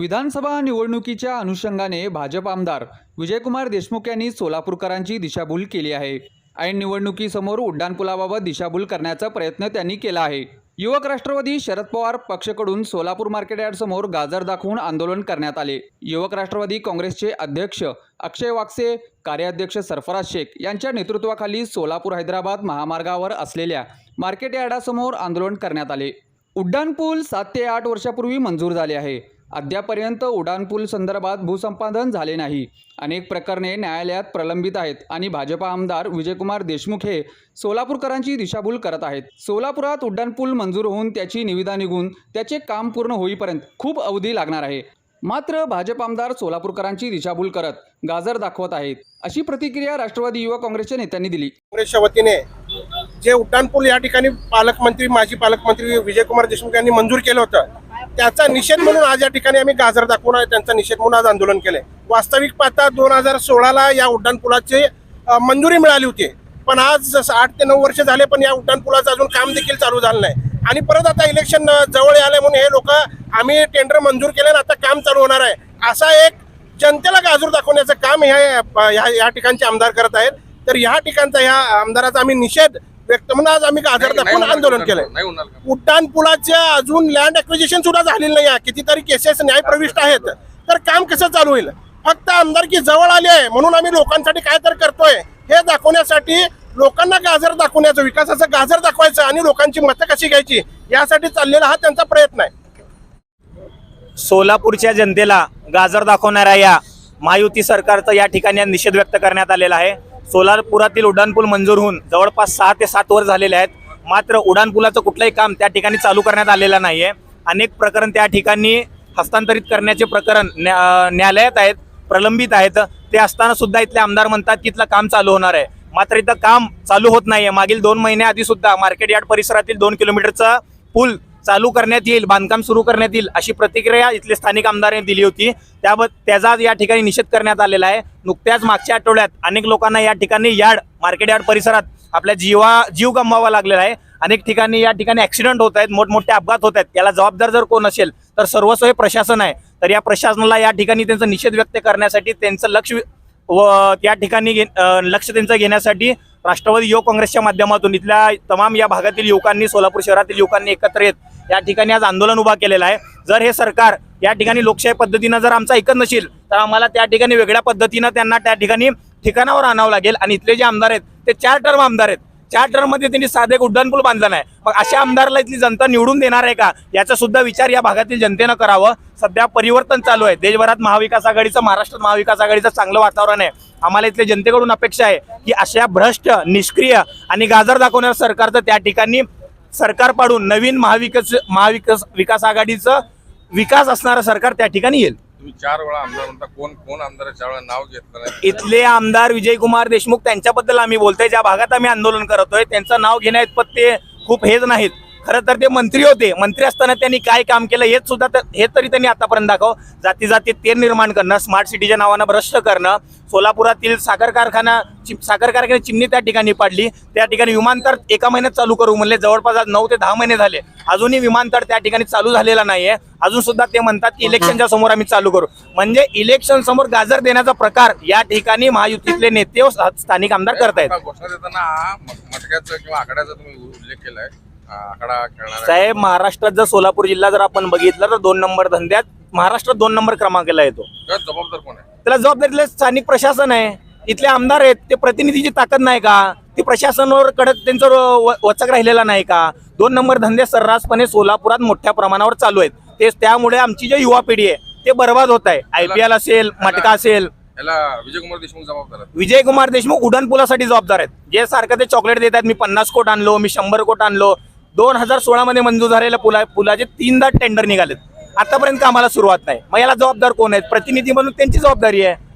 विधानसभा निवडणुकीच्या अनुषंगाने भाजप आमदार विजयकुमार देशमुख यांनी सोलापूरकरांची दिशाभूल केली आहे. ऐन निवडणुकीसमोर उड्डाणपुलाबाबत दिशाभूल करण्याचा प्रयत्न त्यांनी केला आहे. युवक राष्ट्रवादी शरद पवार पक्षकडून सोलापूर मार्केट यार्डसमोर गाजर दाखवून आंदोलन करण्यात आले. युवक राष्ट्रवादी काँग्रेसचे अध्यक्ष अक्षय वागसे कार्याध्यक्ष सरफराज शेख यांच्या नेतृत्वाखाली सोलापूर हैदराबाद महामार्गावर असलेल्या मार्केट यार्डासमोर आंदोलन करण्यात आले. उड्डाणपूल सात ते आठ वर्षापूर्वी मंजूर झाले आहे. अद्यापर्यंत उड्डाणपूल संदर्भात भूसंपादन झाले नाही. अनेक प्रकरणे न्यायालयात प्रलंबित आहेत आणि भाजपा आमदार विजयकुमार देशमुख हे सोलापूरकरांची दिशाभूल करत आहेत. सोलापुरात उड्डाणपूल मंजूर होऊन त्याची निविदा निघून त्याचे काम पूर्ण होईपर्यंत खूप अवधी लागणार आहे. मात्र भाजप आमदार सोलापूरकरांची दिशाभूल करत गाजर दाखवत आहेत. अशी प्रतिक्रिया राष्ट्रवादी युवा काँग्रेसच्या नेत्यांनी दिली. काँग्रेसच्या वतीने जे उड्डाणपूल या ठिकाणी पालकमंत्री माजी पालकमंत्री विजयकुमार देशमुख यांनी मंजूर केलं होतं त्याचा निषेध म्हणून आज या ठिकाणी आम्ही गाजर दाखवून त्यांचा निषेध म्हणून आज आंदोलन केलंय. वास्तविक पाहता दोन हजार सोळाला या उड्डाणपुलाची मंजुरी मिळाली होती. पण आज जसं आठ ते नऊ वर्ष झाले पण या उड्डाणपुलाचं अजून काम देखील चालू झालं नाही. आणि परत आता इलेक्शन जवळ आले म्हणून हे लोक आम्ही टेंडर मंजूर केले आणि आता काम चालू होणार आहे. असा एक जनतेला गाजर दाखवण्याचं काम ह्या ह्या- या ठिकाणचे आमदार करत आहेत. तर ह्या ठिकाणचा ह्या आमदाराचा आम्ही निषेध व्यक्त म्हणून आज आम्ही गाजर दाखवून आंदोलन केलंय? उड्डाण पुलाचे अजून लँड अक्विजिशन सुद्धा झालेलं नाही आहे. कितीतरी केसेस न्याय प्रविष्ट आहेत. तर काम कसं चालू होईल? फक्त आमदारकी जवळ आली आहे म्हणून आम्ही लोकांसाठी काय तर करतोय हे दाखवण्यासाठी लोकांना गाजर दाखवण्याचं विकासाचं गाजर दाखवायचं आणि लोकांची मतं कशी घ्यायची यासाठी चाललेला हा त्यांचा प्रयत्न आहे. सोलापूरच्या जनतेला गाजर दाखवणाऱ्या या महायुती सरकारचा या ठिकाणी निषेध व्यक्त करण्यात आलेला आहे. सोलापुरातील उड्डाणपूल मंजूर होऊन जवळपास सहा ते सात वर झालेले आहेत. मात्र उड्डाणपुलाचं कुठलंही काम त्या ठिकाणी चालू करण्यात आलेलं नाहीये. अनेक प्रकरण त्या ठिकाणी हस्तांतरित करण्याचे प्रकरण न्या- न्यायालयात आहेत प्रलंबित आहेत. ते असताना सुद्धा इथले आमदार म्हणतात की इथलं काम चालू होणार आहे. मात्र इथं काम चालू होत नाहीये. मागील दोन महिन्याआधी सुद्धा मार्केट यार्ड परिसरातील दोन किलोमीटरचा पूल चालू करण्यात येईल बांधकाम सुरू करण्यात येईल अशी प्रतिक्रिया इथले स्थानिक आमदारांनी दिली होती. त्याबत त्याचा या ठिकाणी निषेध करण्यात आलेला आहे. नुकत्याच मागच्या आठवड्यात अनेक लोकांना या ठिकाणी यार्ड मार्केट यार्ड परिसरात आपल्या जीवा जीव गमवावा लागलेला आहे. अनेक ठिकाणी या ठिकाणी ऍक्सिडेंट होत आहेत मोठमोठे अपघात होत आहेत. याला जबाबदार जर कोण असेल तर सर्वस्व हे प्रशासन आहे. तर या प्रशासनाला या ठिकाणी त्यांचा निषेध व्यक्त करण्यासाठी त्यांचं लक्ष व त्या ठिकाणी घे- लक्ष त्यांचं घेण्यासाठी राष्ट्रवादी युवक काँग्रेसच्या माध्यमातून इथल्या तमाम या भागातील युवकांनी सोलापूर शहरातील युवकांनी एकत्र येत या ठिकाणी आज आंदोलन उभा केलेलं आहे. जर हे सरकार या ठिकाणी लोकशाही पद्धतीनं जर आमचं ऐकत नसेल तर आम्हाला त्या ठिकाणी वेगळ्या पद्धतीनं त्यांना त्या ठिकाणी ठिकाणावर आणावं लागेल. आणि इथले जे आमदार आहेत ते चार टर्म आमदार आहेत. चार टर्ममध्ये त्यांनी साधे एक उड्डाणपूल बांधला नाही. मग अशा आमदारला इथली जनता निवडून देणार आहे का? याचा सुद्धा विचार या भागातील जनतेनं करावं. सध्या परिवर्तन चालू आहे. देशभरात महाविकास आघाडीचं महाराष्ट्रात महाविकास आघाडीचं चांगलं वातावरण आहे. आम्हाला इथल्या जनतेकडून अपेक्षा आहे की अशा भ्रष्ट निष्क्रिय आणि गाजर दाखवणाऱ्या सरकारचं त्या ठिकाणी सरकार पाडून नवीन महाविकास महाविकास विकास आघाडीचं विकास असणारं सरकार त्या ठिकाणी येईल. तुम्ही चार वेळा आमदार म्हणता कोण कोण आमदार चार वेळा नाव घेतलं नाही? इथले आमदार विजयकुमार देशमुख त्यांच्याबद्दल आम्ही बोलतोय. ज्या भागात आम्ही आंदोलन करतोय त्यांचं नाव घेण्यात इतपत ते खूप हेच नाहीत. खरं तर ते मंत्री होते. मंत्री असताना त्यांनी काय काम केलं हेच सुद्धा हे तरी त्यांनी आतापर्यंत दाखव. जाती जाती तेर निर्माण करणं स्मार्ट सिटीच्या नावानं भ्रष्ट करणं सोलापुरातील साखर कारखाना साखर कारखान्याची चिमणी त्या ठिकाणी पाडली. त्या ठिकाणी विमानतळ एका महिन्यात चालू करू म्हणले. जवळपास आज नऊ ते दहा महिने झाले. अजूनही विमानतळ त्या ठिकाणी चालू झालेला नाहीये. अजून सुद्धा ते म्हणतात की इलेक्शनच्या समोर आम्ही चालू करू. म्हणजे इलेक्शन समोर गाजर देण्याचा प्रकार या ठिकाणी महायुतीतले नेते स्थानिक आमदार करतायत. घोषणा देताना मटक्याचं किंवा आकड्याचा तुम्ही उल्लेख केलाय. आकडा खेळणार आहे. साहेब महाराष्ट्रात जर सोलापूर जिल्हा जर आपण बघितलं तर दोन नंबर धंद्यात महाराष्ट्रात दोन नंबर क्रमांकाला येतो. त्यात जबाबदार कोण आहे? त्याला जबाबदारीला स्थानिक प्रशासन आहे. इथले आमदार आहेत ते प्रतिनिधीची ताकद नाही का? ती प्रशासनावर कडक त्यांचं व- वचक राहिलेला नाही का? दोन नंबर धंदे सर्रासपणे सोलापुरात मोठ्या प्रमाणावर चालू आहेत. तेच त्यामुळे आमची जी युवा पिढी आहे ते बर्बाद होत आहे. आय पी एल असेल मटका असेल. याला विजयकुमार देशमुख जबाबदार आहेत. विजय देशमुख उड्डाणपुलासाठी जबाबदार आहेत. जे सारखं ते चॉकलेट देतात मी पन्नास कोट आणलो मी शंभर कोट आणलो. दोन हजार सोळामध्ये मंजूर झालेल्या पुला पुलाचे तीनदा टेंडर निघालेत. आतापर्यंत कामाला सुरुवात नाही. मग याला जबाबदार कोण आहेत? प्रतिनिधी म्हणून त्यांची जबाबदारी आहे.